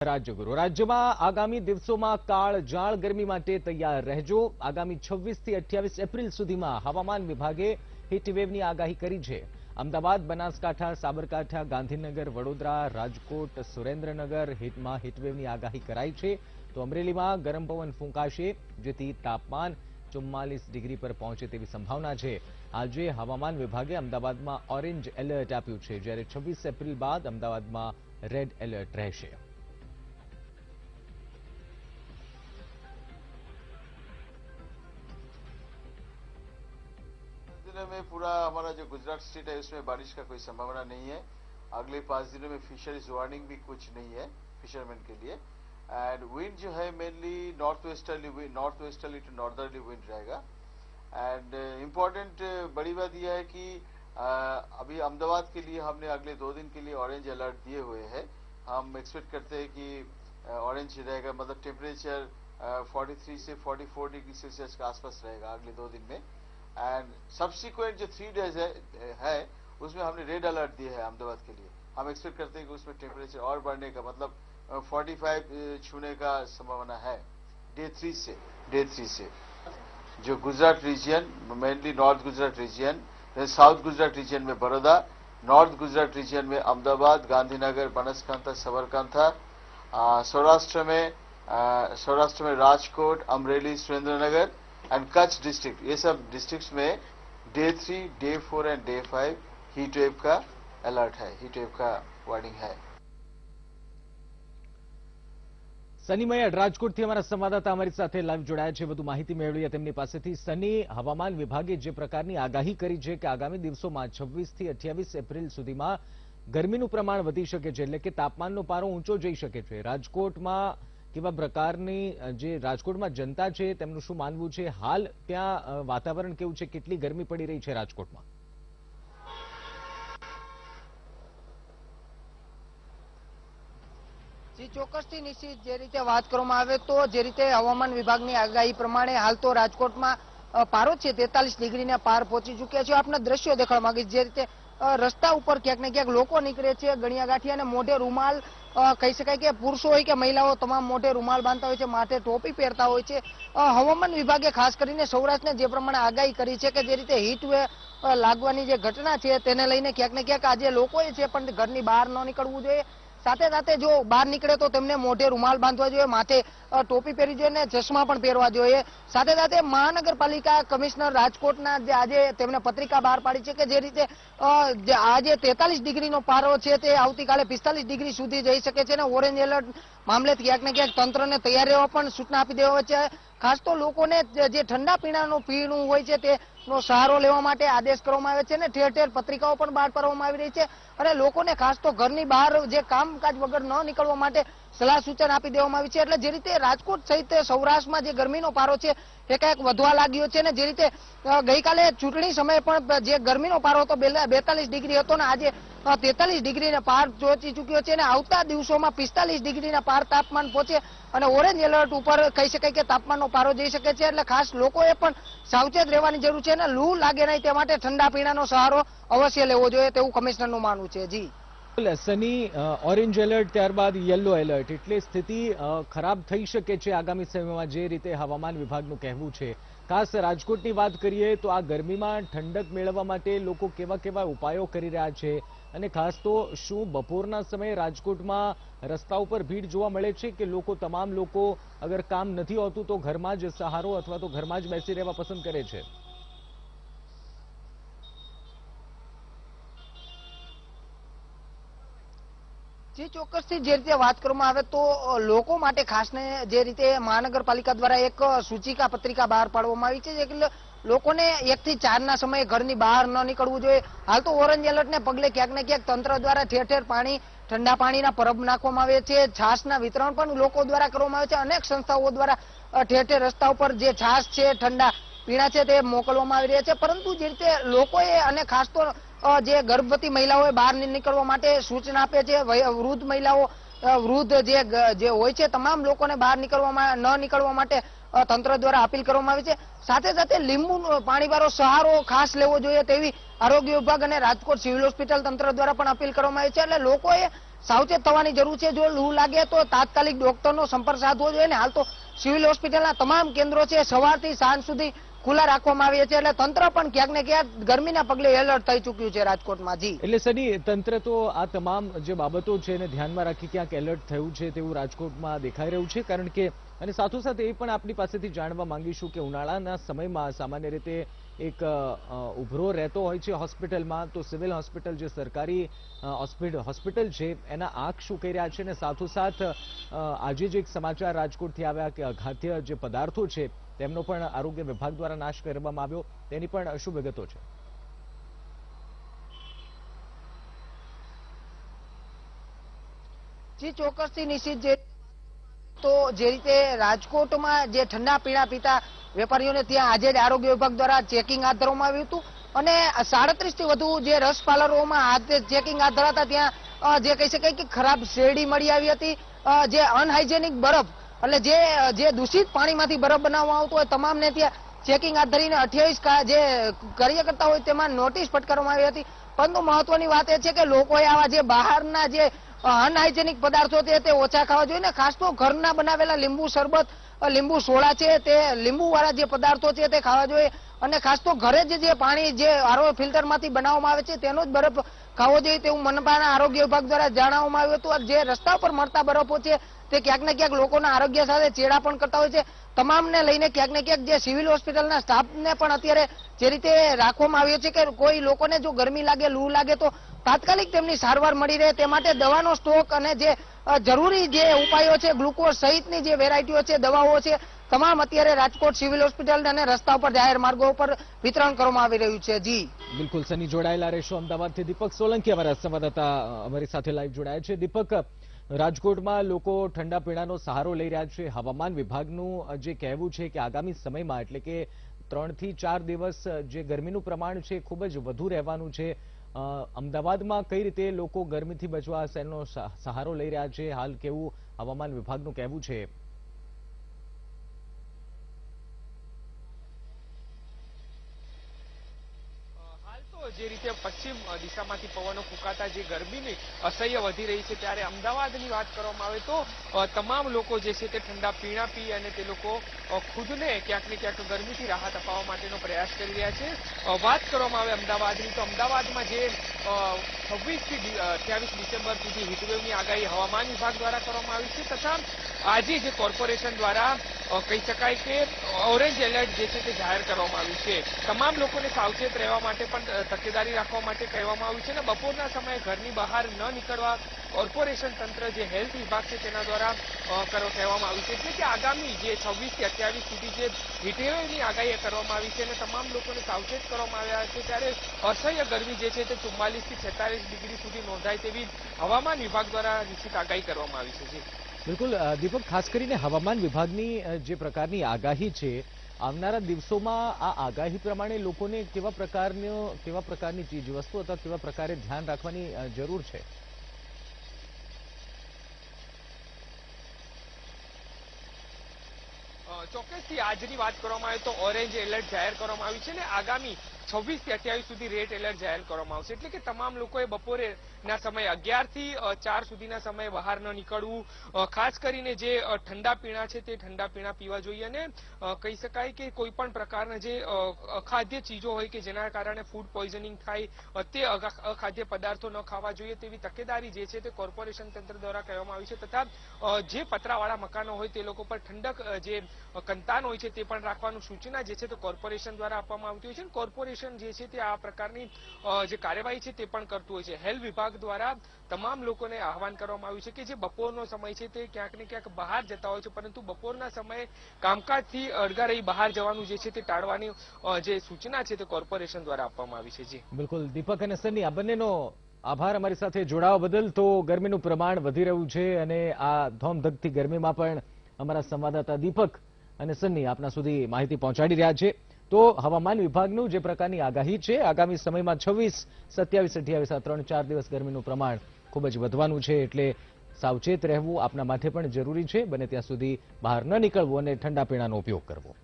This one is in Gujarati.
રાજ્યગુરુ. રાજ્યમાં આગામી દિવસોમાં કાળઝાળ ગરમી માટે તૈયાર રહેજો. આગામી 26 થી અઠ્યાવીસ એપ્રિલ સુધીમાં હવામાન વિભાગે હીટવેવની આગાહી કરી છે. અમદાવાદ, બનાસકાંઠા, સાબરકાંઠા, ગાંધીનગર, વડોદરા, રાજકોટ, સુરેન્દ્રનગર હીટમાં હીટવેવની આગાહી કરાઈ છે. તો અમરેલીમાં ગરમ પવન ફૂંકાશે, જેથી તાપમાન ચુમ્માલીસ ડિગ્રી પર પહોંચે તેવી સંભાવના છે. આજે હવામાન વિભાગે અમદાવાદમાં ઓરેન્જ એલર્ટ આપ્યું છે, જ્યારે 26 એપ્રિલ બાદ અમદાવાદમાં રેડ એલર્ટ રહેશે. दिनों में पूरा हमारा जो गुजरात स्टेट है उसमें बारिश का कोई संभावना नहीं है। अगले पाँच दिनों में फिशरीज वार्निंग भी कुछ नहीं है फिशरमैन के लिए। एंड विंड जो है mainly north westerly north westerly to northerly wind रहेगा एंड इम्पोर्टेंट बड़ी बात यह है कि अ, अभी अहमदाबाद के लिए हमने अगले दो दिन के लिए ऑरेंज अलर्ट दिए हुए हैं। हम एक्सपेक्ट करते हैं कि ऑरेंज रहेगा मतलब टेम्परेचर 43 से 44 डिग्री सेल्सियस के आसपास रहेगा अगले दो दिन में। एंड सब्सिक्वेंट जो थ्री डेज़ है, है उसमें हमने रेड अलर्ट दिया है अहमदाबाद के लिए। हम एक्सपेक्ट करते हैं कि उसमें टेम्परेचर और बढ़ने का मतलब अ, 45 छूने का संभावना है। डे थ्री से डे थ्री से। जो Gujarat region mainly north Gujarat region south Gujarat region में बड़ौदा नॉर्थ गुजरात रीजन में अहमदाबाद गांधीनगर बनासकांठा सबरकांठा सौराष्ट्र में सौराष्ट्र में राजकोट अमरेली सुरेंद्रनगर एंड कच्छ डिस्ट्रिक्ट ये सब डिस्ट्रिक्ट्स में day three day four and day five heat wave का अलर्ट है हीट वेव का वार्निंग है સની મયડ રાજકોટથી અમારા સંવાદદાતા અમારી સાથે લાઈવ જોડાયા છે વધુ માહિતી મેળવીએ તેમની પાસેથી સની હવામાન વિભાગે જે પ્રકારની આગાહી કરી છે કે આગામી દિવસોમાં 26 થી અઠ્યાવીસ એપ્રિલ સુધીમાં ગરમીનું પ્રમાણ વધી શકે છે એટલે કે તાપમાનનો પારો ઊંચો જઈ શકે છે રાજકોટમાં કેવા પ્રકારની જે રાજકોટમાં જનતા છે તેમનું શું માનવું છે? હાલ ત્યાં વાતાવરણ કેવું છે? કેટલી ગરમી પડી રહી છે રાજકોટમાં? જી, ચોક્કસથી નિશ્ચિત. જે રીતે વાત કરવામાં આવે તો જે રીતે હવામાન વિભાગની આગાહી પ્રમાણે હાલ તો રાજકોટમાં પારો છે તેતાલીસ ડિગ્રીને પાર પહોંચી ચૂક્યા છે. આપના દ્રશ્યો દેખાડવા માંગીશ. જે રીતે રસ્તા ઉપર ક્યાંક ને ક્યાંક લોકો નીકળે છે ગણિયા ગાંઠી અને મોઢે રૂમાલ કહી શકાય કે પુરુષો હોય કે મહિલાઓ તમામ મોઢે રૂમાલ બાંધતા હોય છે, માથે ટોપી પહેરતા હોય છે. હવામાન વિભાગે ખાસ કરીને સૌરાષ્ટ્રને જે પ્રમાણે આગાહી કરી છે કે જે રીતે હીટ લાગવાની જે ઘટના છે, તેને લઈને ક્યાંક ને ક્યાંક આજે લોકોએ છે પણ ઘરની બહાર ન નીકળવું જોઈએ સાથે સાથે જો બહાર નીકળે તો તેમને મોઢે રૂમાલ બાંધવા જોઈએ, માથે ટોપી પહેરવી જોઈએ અને ચશ્મા પણ પહેરવા જોઈએ. સાથે સાથે મહાનગરપાલિકા કમિશનર રાજકોટના જે આજે તેમણે પત્રિકા બહાર પાડી છે કે જે રીતે આજે તેતાલીસ ડિગ્રીનો પારો છે તે આવતીકાલે પિસ્તાલીસ ડિગ્રી સુધી જઈ શકે છે અને ઓરેન્જ એલર્ટ મામલે ક્યાંક ને ક્યાંક તંત્રને તૈયાર રહેવા પણ સૂચના આપી દેવા છે ખાસ તો લોકોને જે ઠંડા પીણાનું પીણું હોય છે તેનો સહારો લેવા માટે આદેશ કરવામાં આવે છે અને ઠેર ઠેર પત્રિકાઓ પણ બહાર પાડવામાં આવી રહી છે. અને લોકોને ખાસ તો ઘરની બહાર જે કામકાજ વગર ન નીકળવા માટે સલાહ સૂચન આપી દેવામાં આવી છે. એટલે જે રીતે રાજકોટ સહિત સૌરાષ્ટ્રમાં જે ગરમીનો પારો છે, એ કંઈક વધવા લાગ્યો છે ને જે રીતે ગઈકાલે ચૂંટણી સમયે પણ જે ગરમીનો પારો હતો બેતાલીસ ડિગ્રી હતો ને આજે તેતાલીસ ડિગ્રીને પાર પહોંચી ચૂક્યો છે અને આવતા દિવસોમાં પિસ્તાલીસ ડિગ્રીના પાર તાપમાન પહોંચે અને ઓરેન્જ એલર્ટ ઉપર કહી શકાય કે તાપમાનનો પારો જઈ શકે છે. એટલે ખાસ લોકોએ પણ સાવચેત રહેવાની જરૂર છે અને લૂ લાગે નહીં તે માટે ઠંડા પીણાનો સહારો અવશ્ય લેવો જોઈએ તેવું કમિશનરનું માનવું છે. જી. સની ઓરેન્જ એલર્ટ ત્યારબાદ યલો એલર્ટ એટલે સ્થિતિ ખરાબ થઈ શકે છે આગામી સમયમાં જે રીતે હવામાન વિભાગનું કહેવું છે. ખાસ રાજકોટની વાત કરીએ તો આ ગરમીમાં ઠંડક મેળવવા માટે લોકો કેવા કેવા ઉપાયો કરી રહ્યા છે અને ખાસ તો શું બપોરના સમયે રાજકોટમાં રસ્તા ઉપર ભીડ જોવા મળે છે કે લોકો તમામ લોકો અગર કામ નથી હોતું તો ઘરમાં જ સહારો અથવા તો ઘરમાં જ બેસી રહેવા પસંદ કરે છે? ચોક્કસથી વાત કરવામાં આવે તો લોકો માટે જે રીતે મહાનગરપાલિકા દ્વારા એક સૂચિકા પત્રિકા બહાર પાડવામાં આવી છે એટલે લોકોને એક થી ચાર ના સમયે ઘરની બહાર ન નીકળવું જોઈએ. હાલ તો ઓરેન્જ એલર્ટ ને પગલે ક્યાંક ને ક્યાંક તંત્ર દ્વારા ઠેર પાણી, ઠંડા પાણીના પરબ નાખવામાં આવે છે, છાશના વિતરણ પણ લોકો દ્વારા કરવામાં આવે છે. અનેક સંસ્થાઓ દ્વારા ઠેર ઠેર રસ્તા ઉપર જે છાસ છે, ઠંડા પીણા છે તે મોકલવામાં આવી રહ્યા છે. પરંતુ જે રીતે લોકોએ અને ખાસ તો જે ગર્ભવતી મહિલાઓએ બહાર નીકળવા માટે સૂચના આપે છે વૃદ્ધ મહિલાઓ વૃદ્ધ જે જે હોય છે, તમામ લોકોને બહાર નીકળવામાં, ન નીકળવા માટે તંત્ર દ્વારા અપીલ કરવામાં આવી છે. સાથે સાથે લીંબુ પાણીવાળો સહારો ખાસ લેવો જોઈએ તેવી આરોગ્ય વિભાગ અને રાજકોટ સિવિલ હોસ્પિટલ તંત્ર દ્વારા પણ અપીલ કરવામાં આવી છે. એટલે લોકોએ સાવચેત થવાની જરૂર છે. જો લૂ લાગે તો તાત્કાલિક ડોક્ટરનો સંપર્ક સાધવો જોઈએ. ને હાલ તો સિવિલ હોસ્પિટલના તમામ કેન્દ્રો છે. સવારથી સાંજ સુધી ખુલ્લા રાખવામાં આવ્યા છે એટલે તંત્ર પણ ક્યાંક ને ક્યાંક ગરમીના પગલે એલર્ટ થઈ ચુક્યું છે રાજકોટમાં. જી. એટલે સની, તંત્ર તો આ તમામ જે બાબતો છે એને ધ્યાનમાં રાખી ક્યાંક એલર્ટ થયું છે તેવું રાજકોટમાં દેખાઈ રહ્યું છે. કારણ કે, અને સાથોસાથ એ પણ આપણી પાસેથી જાણવા માંગીશું કે ઉનાળાના સમયમાં સામાન્ય રીતે એક ઉભરો રહેતો હોય છે હોસ્પિટલમાં, તો સિવિલ હોસ્પિટલ જે સરકારી હોસ્પિટલ છે, એના આંખ શું કહી રહ્યા છે અને સાથોસાથ આજે જે એક સમાચાર રાજકોટથી આવ્યા કે અઘાત્ય જે પદાર્થો છે, તેમનો પણ આરોગ્ય વિભાગ દ્વારા નાશ કરવામાં આવ્યો. તેની પણ શું વિગતો છે? જી ચોક્કસથી નિશ્ચિત જે તો જે રીતે રાજકોટમાં જે ઠંડા પીણા પીતા વેપારીઓને ત્યાં આજે જ આરોગ્ય વિભાગ દ્વારા ચેકિંગ હાથ ધરવામાં આવ્યું હતું. અને સાડત્રીસથી વધુ જે રસ પાર્લરોમાં ચેકિંગ હાથ ધરાતા ત્યાં જે કહી શકાય કે ખરાબ શેરડી મળી આવી હતી. જે અનહાઇજેનિક બરફ, એટલે જે જે દૂષિત પાણીમાંથી બરફ બનાવવામાં આવતો હોય તમામને ત્યાં ચેકિંગ હાથ ધરીને અઠ્યાવીસ જે કાર્યકર્તા હોય તેમાં નોટિસ ફટકારવામાં આવી હતી. પરંતુ મહત્વની વાત એ છે કે લોકોએ આવા જે બહારના જે અનહાઇજેનિક પદાર્થો તે ઓછા ખાવા જોઈએ ને, ખાસ તો ઘરના બનાવેલા લીંબુ શરબત લીંબુ સોડા છે તે લીંબુ વાળા જે પદાર્થો છે તે ખાવા જોઈએ. અને ખાસ તો ઘરે જ જે પાણી જે આરો ફિલ્ટરમાંથી બનાવવામાં આવે છે તેનો જ બરફ ખાવો જોઈએ તેવું મનપાના આરોગ્ય વિભાગ દ્વારા જણાવવામાં આવ્યું હતું. જે રસ્તા પર મળતા બરફો છે તે ક્યાંક ને ક્યાંક લોકોના આરોગ્ય સાથે ચેડા પણ કરતા હોય છે. તમામને લઈને ક્યાંક ને ક્યાંક જે સિવિલ હોસ્પિટલના સ્ટાફને પણ અત્યારે જે રીતે રાખવામાં આવ્યો છે કે કોઈ લોકોને જો ગરમી લાગે, લૂ લાગે તો તાત્કાલિક તેમની સારવાર મળી રહે તે માટે દવાનો સ્ટોક અને જે જરૂરી જે ઉપાયો છે, ગ્લુકોઝ સહિતની જે વેરાયટીઓ છે, દવાઓ છે, તમામ અત્યારે રાજકોટ સિવિલ હોસ્પિટલ અને રસ્તા ઉપર જાહેર માર્ગો ઉપર વિતરણ કરવામાં આવી રહ્યું છે. જી. બિલકુલ સની જોડાયેલા રહેશો અમદાવાદથી દીપક સોલંકી, અમારા સંવાદદાતા અમારી સાથે લાઈવ જોડાયા છે. દીપક, રાજકોટમાં લોકો ઠંડા પીણાનો સહારો લઈ રહ્યા છે. હવામાન વિભાગનું જે કહેવું છે કે આગામી સમયમાં, એટલે કે ત્રણથી ચાર દિવસ જે ગરમીનું પ્રમાણ છે, ખૂબ જ વધુ રહેવાનું છે. અમદાવાદમાં કઈ રીતે લોકો ગરમીથી બચવા તેનો સહારો લઈ રહ્યા છે? હાલ કેવું હવામાન વિભાગનું કહેવું છે હાલ તો જે રીતે પશ્ચિમ દિશામાંથી પવનો ફૂંકાતા જે ગરમીની અસહ્ય વધી રહી છે, ત્યારે અમદાવાદની વાત કરવામાં આવે તો તમામ લોકો જે છે તે ઠંડા પીણા પી અને તે લોકો ખુદને ક્યાંક ને ક્યાંક ગરમીથી રાહત અપાવવા માટેનો પ્રયાસ કરી રહ્યા છે. વાત કરવામાં આવે અમદાવાદની, તો અમદાવાદમાં જે છવ્વીસથી અઠ્યાવીસ ડિસેમ્બર સુધી હીટવેવની આગાહી હવામાન વિભાગ દ્વારા કરવામાં આવી છે, તથા આજે જે કોર્પોરેશન દ્વારા કહી શકાય કે ઓરેન્જ એલર્ટ જે છે તે જાહેર કરવામાં આવ્યું છે. તમામ લોકોને સાવચેત રહેવા માટે પણ તકેદારી રાખવા માટે કહેવામાં આવ્યું છે અને બપોરના સમયે ઘરની બહાર ન નીકળવા કોર્પોરેશન તંત્ર જે હેલ્થ વિભાગ છે તેના દ્વારા કહેવામાં આવ્યું છે. એટલે કે આગામી જે છવ્વીસથી અઠ્યાવીસ સુધી જે હીટવેવની આગાહી કરવામાં આવી છે અને તમામ લોકોને સાવચેત કરવામાં આવ્યા છે, ત્યારે અસહ્ય ગરમી જે છે તે ચુમ્માલીસથી છેતાલીસ ડિગ્રી સુધી નોંધાય તેવી હવામાન વિભાગ દ્વારા નિશ્ચિત આગાહી કરવામાં આવી છે. જી. બિલકુલ દીપક, ખાસ કરીને હવામાન વિભાગની જે પ્રકારની આગાહી છે, આવનારા દિવસોમાં આ આગાહી પ્રમાણે લોકોને કેવા પ્રકારનો, કેવા પ્રકારની ચીજ વસ્તુ અથવા કેવા પ્રકારે ધ્યાન રાખવાની જરૂર છે? ચોક્કસથી આજની વાત કરવામાં આવે તો ઓરેન્જ એલર્ટ જાહેર કરવામાં આવ્યું છે ને આગામી છવ્વીસથી અઠ્યાવીસ સુધી રેડ એલર્ટ જાહેર કરવામાં આવશે. એટલે કે તમામ લોકોએ બપોરે ના સમયે અગિયારથી ચાર સુધીના સમયે બહાર ન નીકળવું. ખાસ કરીને જે ઠંડા પીણા છે તે ઠંડા પીણા પીવા જોઈએ અને કહી શકાય કે કોઈ પણ પ્રકારના જે અખાદ્ય ચીજો હોય કે જેના કારણે ફૂડ પોઈઝનિંગ થાય તે અખાદ્ય પદાર્થો ન ખાવા જોઈએ તેવી તકેદારી જે છે તે કોર્પોરેશન તંત્ર દ્વારા કહેવામાં આવી છે તથા જે પતરાવાળા મકાનો હોય તે લોકો પર ઠંડક જે કંતાન હોય છે તે પણ રાખવાનું સૂચના જે છે તે કોર્પોરેશન દ્વારા આપવામાં આવતી હોય છે અને કોર્પોરેશન જે છે તે આ પ્રકારની જે કાર્યવાહી છે તે પણ કરતું હોય છે. હેલ્થ વિભાગ દ્વારા તમામ લોકોને આહવાન કરવામાં આવ્યું છે કે જે બપોરનો સમય છે તે ક્યાંક ને ક્યાંક બહાર જતા હોય છે, પરંતુ બપોરના સમયે કામકાજથી અડગા રહી બહાર જવાનું જે છે તે ટાળવાની જે સૂચના છે તે કોર્પોરેશન દ્વારા આપવામાં આવી છે. જી. બિલકુલ. દીપક અને સની આ બંનેનો આભાર અમારી સાથે. જોડાવા બદલ તો ગરમીનું પ્રમાણ વધી રહ્યું છે અને આ ધોમધકતી ગરમીમાં પણ અમારા સંવાદદાતા દીપક અને સન્ની આપના સુધી માહિતી પહોંચાડી રહ્યા છે. તો હવામાન વિભાગનું જે પ્રકારની આગાહી છે, આગામી સમયમાં છવ્વીસ, સત્યાવીસ, અઠ્યાવીસ, આ ત્રણ ચાર દિવસ ગરમીનું પ્રમાણ ખૂબ જ વધવાનું છે, એટલે સાવચેત રહેવું આપના માટે પણ જરૂરી છે. બને ત્યાં સુધી બહાર ન નીકળવું અને ઠંડા પીણાનો ઉપયોગ કરવો.